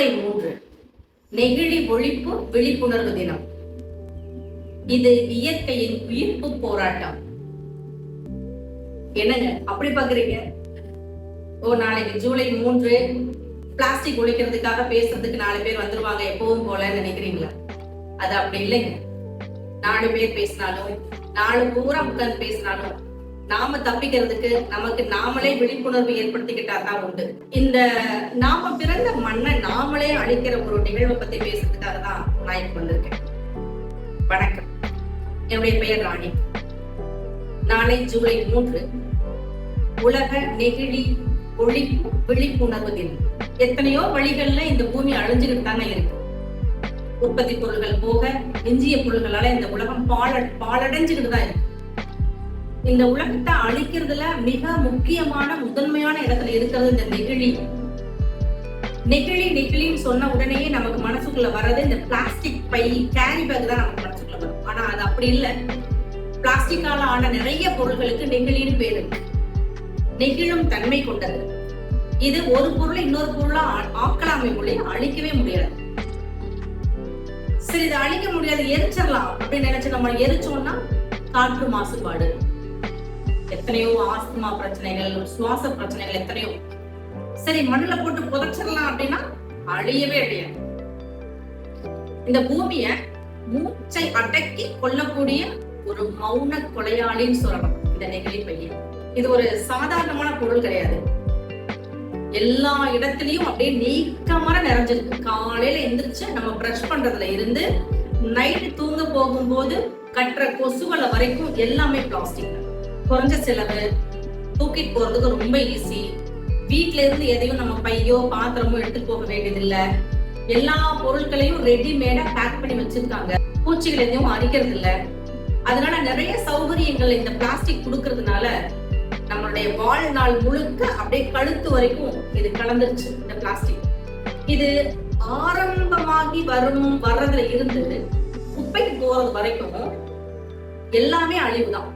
ஜூலை மூன்று. நெகிழி ஒழிப்பு விழிப்புணர்வு தினம். இது இயற்கையின் உயிர்ப்பு போராட்டம். என்னங்க அப்படி பாக்குறீங்க? ஓ நாளைக்கு ஜூலை மூன்று பிளாஸ்டிக் ஒழிக்கிறதுக்காக பேசுறதுக்கு நாலு பேர் வந்துருவாங்க எப்பவும் போல நினைக்கிறீங்களா? அது அப்படி இல்லைங்க. நாலு பேர் பேசினாலும் நாலு பூரா உட்கார்ந்து பேசினாலும் நாம தப்பிக்கிறதுக்கு நமக்கு நாமளே விழிப்புணர்வு ஏற்படுத்திக்கிட்டா தான் உண்டு. இந்த நாம பிறந்த மண்ணை நாமளே அழிக்கிற ஒரு நிகழ்வை பத்தி பேசுறதுக்காக தான் நான் இப்ப வந்திருக்கேன். வணக்கம். என்னுடைய பெயர் ராணி. நாளை ஜூலை மூன்று உலக நெகிழி ஒழிப்பு விழிப்புணர்வு தினம். எத்தனையோ வழிகள்ல இந்த பூமி அழிஞ்சுக்கிட்டு தானே இருக்கு. உற்பத்தி பொருள்கள் போக எஞ்சிய பொருள்களால இந்த உலகம் பாழ பாழடைஞ்சுக்கிட்டு தான் இருக்கு. இந்த உலகத்தை அழிக்கிறதுல மிக முக்கியமான முதன்மையான இடத்துல இருக்கிறது இந்த நெகிழி. நெகிழி நெகிழின்னு சொன்ன உடனே நமக்கு மனசுக்குள்ள வர்றது இந்த பிளாஸ்டிக் பை கேரி பேக் தான் நமக்கு மனசுக்குள்ள வரும். ஆனா அது அப்படி இல்லை. பிளாஸ்டிக்கால ஆன நிறைய பொருள்களுக்கு நெகிழின்னு பேரு. நெகிழும் தன்மை கொண்டது. இது ஒரு பொருளை இன்னொரு பொருளா ஆ- ஆக்கலாமே அழிக்கவே முடியாது. சரி இதை அழிக்க முடியாது எரிச்சிடலாம் அப்படின்னு நினைச்சு நம்ம எரிச்சோம்னா காற்று மாசுபாடு. எத்தனையோ ஆஸ்துமா பிரச்சனைகள் சுவாச பிரச்சனைகள் எத்தனையோ. சரி மண்ணுல போட்டு புதைச்சிடலாம் அப்படின்னா அழியவே அழியாது. இந்த பூமிய மூச்சை அடக்கி கொள்ளக்கூடிய ஒரு மௌன கொலையாளின்னு சொல்லலாம் இந்த நெகிழி பையன். இது ஒரு சாதாரணமான பொருள் கிடையாது. எல்லா இடத்துலயும் அப்படியே நீக்கமர நிறைஞ்சிருக்கு. காலையில எந்திரிச்சு நம்ம பிரஷ் பண்றதுல இருந்து நைட்டு தூங்க போகும்போது கட்டுற கொசுகளை வரைக்கும் எல்லாமே பிளாஸ்டிக் குறைஞ்ச செலவு தூக்கிட்டு போறதுக்கு ரொம்ப ஈஸி வீட்ல இருந்து எதையும் நம்ம பையோ பாத்திரமோ எடுத்து போக வேண்டியதில்ல. எல்லா பொருட்களையும் ரெடிமேடா பேக் பண்ணி வச்சிருக்காங்க. பூச்சிகள் எதையும் அரிக்கிறது இல்ல அதனால நிறைய சௌகரியங்கள் இந்த பிளாஸ்டிக் கொடுக்கறதுனால நம்மளுடைய வாழ்நாள் முழுக்க அப்படியே கழுத்து வரைக்கும் இது கலந்துருச்சு இந்த பிளாஸ்டிக் இது ஆரம்பமாகி வரும் வர்றதுல இருந்து குப்பைக்கு போறது வரைக்கும் எல்லாமே அழிவுதான்.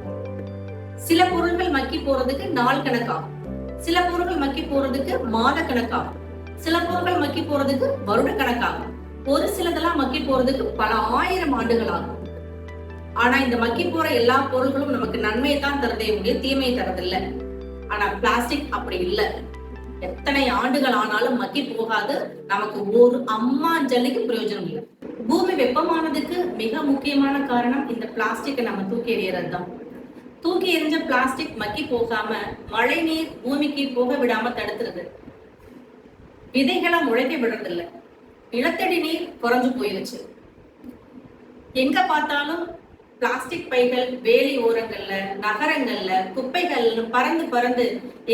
சில பொருட்கள் மக்கி போறதுக்கு நாள் கணக்காகும். சில பொருட்கள் மக்கி போறதுக்கு மாத கணக்காகும். சில பொருட்கள் மக்கி போறதுக்கு வருட கணக்காகும். ஒரு சிலதெல்லாம் மக்கி போறதுக்கு பல ஆயிரம் ஆண்டுகள் ஆகும் ஆனா இந்த மக்கி போற எல்லா பொருட்களும் நமக்கு நன்மையை தான் தரதே முடியும் தீமையை தரதில்லை. ஆனா பிளாஸ்டிக் அப்படி இல்லை. எத்தனை ஆண்டுகள் ஆனாலும் மக்கி போகாது. நமக்கு ஒரு அம்மாஞ்சலிக்கு பிரயோஜனம் இல்லை. பூமி வெப்பமானதுக்கு மிக முக்கியமான காரணம் இந்த பிளாஸ்டிக்கை நம்ம தூக்கி எறியறது தான் தூக்கி எரிஞ்ச பிளாஸ்டிக் மக்கி போகாம மழை நீர் பூமிக்கு போக விடாம தடுத்துருது விதைகளை முளைக்க விடுறதில்ல. நிலத்தடி நீர் குறைஞ்சு போயிருச்சு. எங்க பார்த்தாலும் பிளாஸ்டிக் பைகள் வேலி ஓரங்கள்ல நகரங்கள்ல குப்பைகள்னு பறந்து பறந்து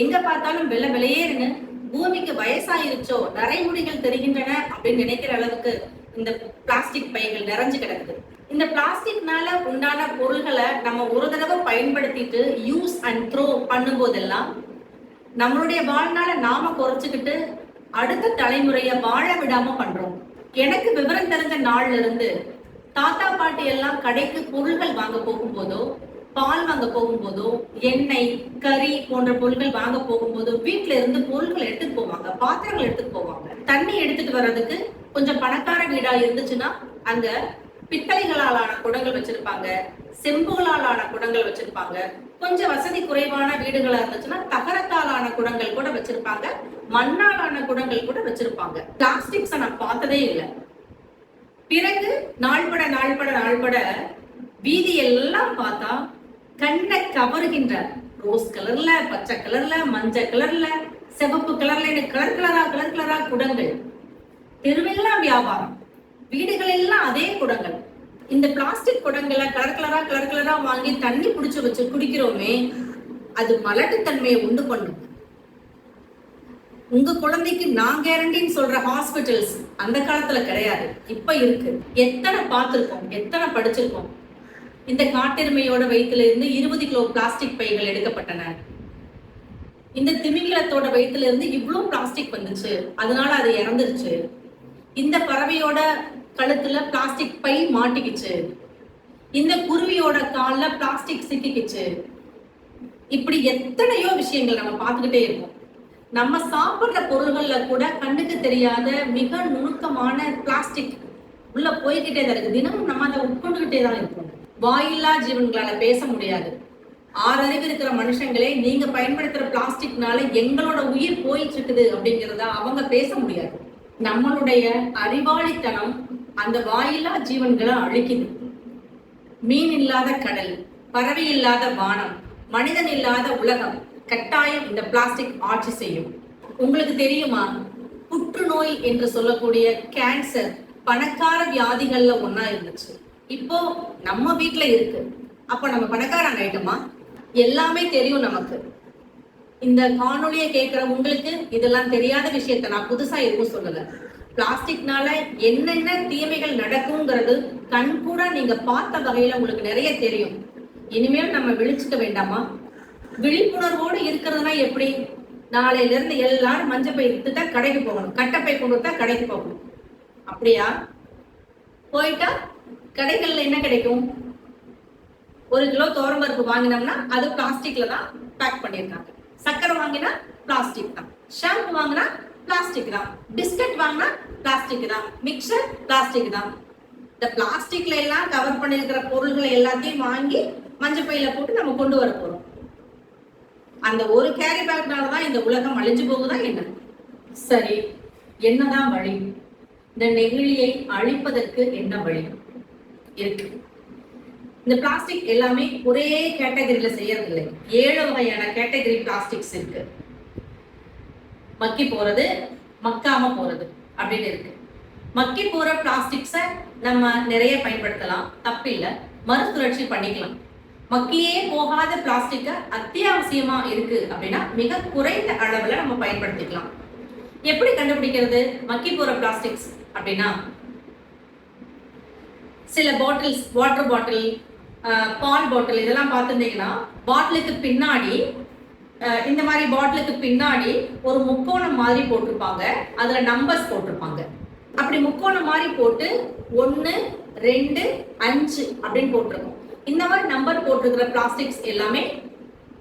எங்க பார்த்தாலும் வெள்ள வெளியேறுங்க. பூமிக்கு வயசாயிருச்சோ நரைமுடிகள் தெரிகின்றன அப்படின்னு நினைக்கிற அளவுக்கு இந்த பிளாஸ்டிக் பைகள் நிறைஞ்சு கிடக்குது. இந்த பிளாஸ்டிக்னால உண்டான பொருள்களை நம்ம ஒரு தடவை பயன்படுத்திட்டு யூஸ் அண்ட் த்ரோ பண்ணும்போதெல்லாம் நம்மளுடைய வாழ்நாளை நாம குறைச்சிக்கிட்டு அடுத்த தலைமுறைய வாழ விடாம பண்றோம். எனக்கு விவரம் தெரிஞ்ச நாள்ல இருந்து தாத்தா பாட்டி எல்லாம் கடைக்கு பொருள்கள் வாங்க போகும்போதோ பால் வாங்க போகும்போதோ எண்ணெய் கறி போன்ற பொருட்கள் வாங்க போகும்போதோ வீட்டுல இருந்து பொருட்கள் எடுத்துட்டு போவாங்க பாத்திரங்கள் எடுத்துட்டு போவாங்க. தண்ணி எடுத்துட்டு வர்றதுக்கு கொஞ்சம் பணக்கார வீடா இருந்துச்சுன்னா அங்க பித்தளைகளாலான குடங்கள் வச்சிருப்பாங்க செம்புகளாலான குடங்கள் வச்சிருப்பாங்க. கொஞ்சம் வசதி குறைவான வீடுகளா இருந்துச்சுன்னா தகரத்தாலான குடங்கள் கூட வச்சிருப்பாங்க மண்ணாலான குடங்கள் கூட வச்சிருப்பாங்க. பிளாஸ்டிக்ஸ நான் பார்த்ததே இல்லை. பிறகு நாள்பட நாள்பட நாள்பட வீதி எல்லாம் பார்த்தா கண்ணை கவருகின்ற ரோஸ் கலர்ல பச்சை கலர்ல மஞ்சள் கலர்ல சிவப்பு கலர்ல கலர் கலரா கலர் கலரா குடங்கள். தெருவெல்லாம் வியாபாரம். வீடுகள் எல்லாம் அதே குடங்கள். இந்த பிளாஸ்டிக் குடங்களை கலர் கலரா கலர் கலரா வாங்கி தண்ணி பிடிச்சு வச்சு குடிக்கிறோமே அது மலட்டுத்தன்மையை உண்டு பண்ணும். உங்க குழந்தைக்கு நான் கேரண்டின்னு சொல்ற ஹாஸ்பிட்டல்ஸ் அந்த காலத்துல கிடையாது. இப்ப இருக்கு. எத்தனை பார்த்துருக்கோம் எத்தனை படிச்சிருக்கோம். இந்த காட்டெருமையோட வயிற்றுல இருந்து இருபது கிலோ பிளாஸ்டிக் பைகள் எடுக்கப்பட்டன. இந்த திமிங்கலத்தோட வயிற்றுல இருந்து இவ்வளவு பிளாஸ்டிக் வந்துச்சு. அதனால அது இறந்துருச்சு. இந்த பறவையோட கழுத்துல பிளாஸ்டிக் பை மாட்டிக்கிச்சு. இந்த குருவியோட காலில் பிளாஸ்டிக் சிக்கிக்கிச்சு. இப்படி எத்தனையோ விஷயங்கள் நம்ம பார்த்துக்கிட்டே இருக்கோம். நம்ம சாப்பிடுற பொருள்கள்ல கூட கண்ணுக்கு தெரியாத மிக நுணுக்கமான பிளாஸ்டிக் உள்ள போய்கிட்டே தான் இருக்கு. தினமும் நம்ம அதை உட்கொண்டுகிட்டே தான் இருக்கோம். வாயில்லா ஜீவன்களால பேச முடியாது. ஆறறிவு இருக்கிற மனுஷங்களே நீங்க பயன்படுத்துற பிளாஸ்டிக்னால எங்களோட உயிர் போயிட்டு இருக்குது அப்படிங்கிறத அவங்க பேச முடியாது. நம்மளுடைய அறிவாளித்தனம் அந்த வாயில்லா ஜீவன்களை அழிக்குது. மீன் இல்லாத கடல் பறவை இல்லாத வானம் மனிதன் இல்லாத உலகம் கட்டாயம் இந்த பிளாஸ்டிக் ஆட்சி செய்யும். உங்களுக்கு தெரியுமா? புற்றுநோய் என்று சொல்லக்கூடிய கேன்சர் பணக்கார வியாதிகள்ல ஒன்னா இருந்துச்சு. இப்போ நம்ம வீட்டுல இருக்கு. அப்ப நம்ம பணக்காரங்க ஆயிட்டோமா? எல்லாமே தெரியும் நமக்கு. இந்த காணொளியை கேட்கிற உங்களுக்கு இதெல்லாம் தெரியாத விஷயத்த நான் புதுசா எதுவும் சொல்லல. பிளாஸ்டிக்னால என்னென்ன தீமைகள் நடக்குங்கிறது கண் கூட நீங்க பார்த்த வகையில உங்களுக்கு நிறைய தெரியும். இனிமேல் நம்ம விழிச்சுக்க வேண்டாமா? விழிப்புணர்வோடு இருக்கிறதுனா எப்படி? நாளையில இருந்து எல்லாரும் மஞ்சள் பை எடுத்துட்டா கடைக்கு போகணும். கட்டப்பை கொண்டு வந்தா கடைக்கு போகணும். அப்படியா? போயிட்டா கடைகள்ல என்ன கிடைக்கும்? ஒரு கிலோ தோரம்பருப்பு வாங்கினோம்னா அது பிளாஸ்டிக்ல தான் பேக் பண்ணியிருக்காங்க. சக்கரை வாங்கினா பிளாஸ்டிக் தான். ஷாம்பு வாங்கினா பிளாஸ்டிக் தான். பிஸ்கட் வாங்கினா பிளாஸ்டிக் தான். மிக்சர் பிளாஸ்டிக் தான். இந்த பிளாஸ்டிக்ல எல்லாம் கவர் பண்ணிருக்கிற பொருள்களை எல்லாத்தையும் வாங்கி மஞ்சள் பையில போட்டு நம்ம கொண்டு வர போறோம். அந்த ஒரு கேரி பேக்னால தான் இந்த உலகம் அழிஞ்சு போகுதா என்ன? சரி என்னதான் வழி? இந்த நெகிழியை அழிப்பதற்கு என்ன வழி? இருக்கு. இந்த பிளாஸ்டிக் எல்லாமே ஒரே கேட்டகரியில செய்யறதில்லை. ஏழு வகையான கேட்டகரி பிளாஸ்டிக்ஸ் இருக்கு. மக்கி போறது மக்காம போறது அப்படின்னு இருக்கு. மக்கி போற பிளாஸ்டிக்ஸை நம்ம நிறைய பயன்படுத்தலாம். தப்பில்லை மறுசுழற்சி பண்ணிக்கலாம். மக்கியே போகாத பிளாஸ்டிக்க அத்தியாவசியமா இருக்கு அப்படின்னா மிக குறைந்த அளவுல நம்ம பயன்படுத்திக்கலாம். எப்படி கண்டுபிடிக்கிறது மக்கி போற பிளாஸ்டிக்ஸ் அப்படின்னா சில பாட்டில்ஸ் வாட்டர் பாட்டில் பால் பாட்டில் இதெல்லாம் பார்த்துருந்தீங்கன்னா பாட்டிலுக்கு பின்னாடி இந்த மாதிரி பாட்டிலுக்கு பின்னாடி ஒரு முக்கோணம் மாதிரி போட்டிருப்பாங்க. அதுல நம்பர்ஸ் போட்டிருப்பாங்க. அப்படி முக்கோணம் மாதிரி போட்டு ஒன்னு ரெண்டு அஞ்சு அப்படின்னு போட்டிருக்கோம். இந்த மாதிரி நம்பர் போட்டிருக்கிற பிளாஸ்டிக்ஸ் எல்லாமே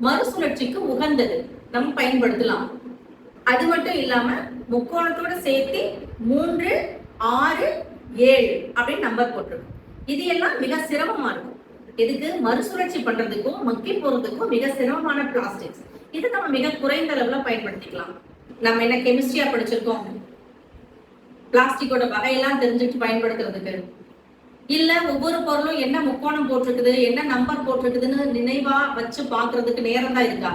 மறுசுழற்சிக்கு உகந்தது. நம்ம பயன்படுத்தலாம். அது மட்டும் இல்லாம முக்கோணத்தோட சேர்த்து மூன்று ஆறு ஏழு அப்படின்னு நம்பர் போட்டிருக்கோம். இது எல்லாம் மிக சிரமமா இருக்கும். இதுக்கு மறுசுழற்சி பண்றதுக்கும் மக்கி போறதுக்கும் மிக சிரமமான பிளாஸ்டிக்ஸ் இது நம்ம மிக குறைந்த அளவுல பயன்படுத்திக்கலாம். நம்ம என்ன கெமிஸ்ட்ரியா படிச்சிருக்கோம்? பிளாஸ்டிக்கோட வகையெல்லாம் தெரிஞ்சுட்டு பயன்படுத்துறதுக்கு. இல்ல ஒவ்வொரு பொருளும் என்ன முக்கோணம் போட்டிருக்குது என்ன நம்பர் போட்டிருக்குதுன்னு நினைவா வச்சு பாக்குறதுக்கு நேரம் தான் இருக்கா?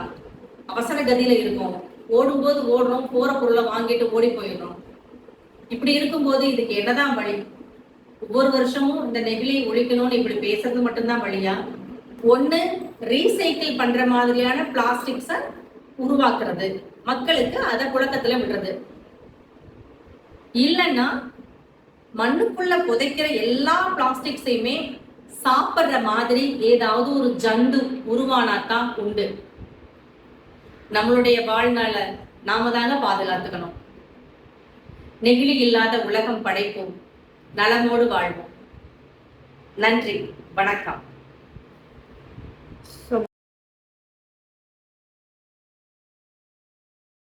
அவசர கதியில இருக்கும். ஓடும்போது ஓடுறோம் போற பொருளை வாங்கிட்டு ஓடி போயிடுறோம். இப்படி இருக்கும்போது இதுக்கு என்னதான் வழி? ஒவ்வொரு வருஷமும் இந்த நெகிழி ஒழிக்கணும்னு இப்படி பேசுறது மட்டும்தான் வழியா? ஒன்று ரீசைக்கிள் பண்ற மாதிரியான பிளாஸ்டிக்ஸ உருவாக்குறது. மக்களுக்கு அதை புழக்கத்துல விடுறது. இல்லைன்னா மண்ணுக்குள்ள புதைக்கிற எல்லா பிளாஸ்டிக்ஸையுமே சாப்பிடுற மாதிரி ஏதாவது ஒரு ஜந்து உருவானாதான் உண்டு. நம்மளுடைய வாழ்நாளை நாம தாங்க பாதுகாத்துக்கணும். நெகிழி இல்லாத உலகம் படைப்போம். நலமோடு வாழ்வோம். நன்றி. வணக்கம்.